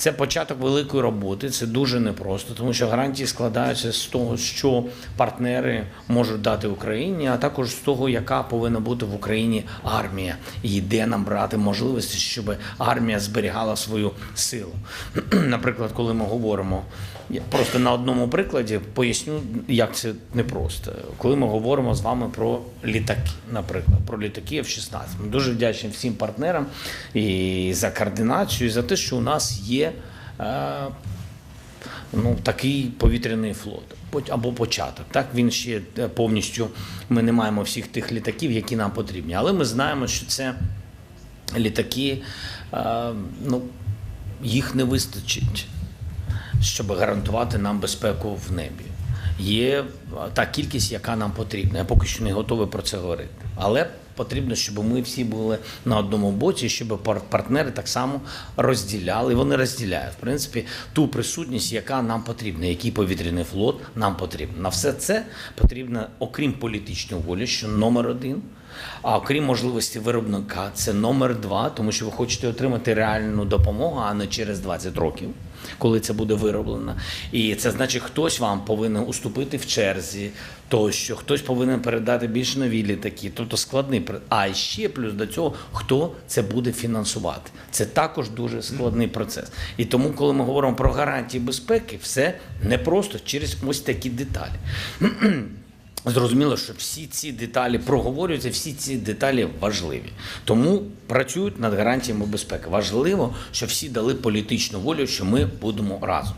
Це початок великої роботи. Це дуже непросто, тому що гарантії складаються з того, що партнери можуть дати Україні, а також з того, яка повинна бути в Україні армія, і де нам брати можливості, щоб армія зберігала свою силу. Наприклад, коли ми говоримо. Просто на одному прикладі поясню, як це непросто. Коли ми говоримо з вами про літаки, наприклад, про літаки F-16. Ми дуже вдячні всім партнерам і за координацію, і за те, що у нас є ну, такий повітряний флот. Або початок. Так він ще е, повністю. Ми не маємо всіх тих літаків, які нам потрібні. Але ми знаємо, що це літаки, е, ну, їх не вистачить, щоб гарантувати нам безпеку в небі. Є та кількість, яка нам потрібна. Я поки що не готовий про це говорити. Але потрібно, щоб ми всі були на одному боці, щоб пар- партнери так само розділяли. Вони розділяють, в принципі, ту присутність, яка нам потрібна, який повітряний флот нам потрібен. На все це потрібно, окрім політичної волі, що номер один. А окрім можливості виробника, це номер два, тому що ви хочете отримати реальну допомогу, а не через 20 років, коли це буде вироблено. І це значить, хтось вам повинен уступити в черзі, тощо, хтось повинен передати більш нові літаки, тобто складний А ще плюс до цього, хто це буде фінансувати. Це також дуже складний процес. І тому, коли ми говоримо про гарантії безпеки, все непросто через ось такі деталі. Зрозуміло, що всі ці деталі проговорюються, всі ці деталі важливі. Тому працюють над гарантіями безпеки. Важливо, що всі дали політичну волю, що ми будемо разом.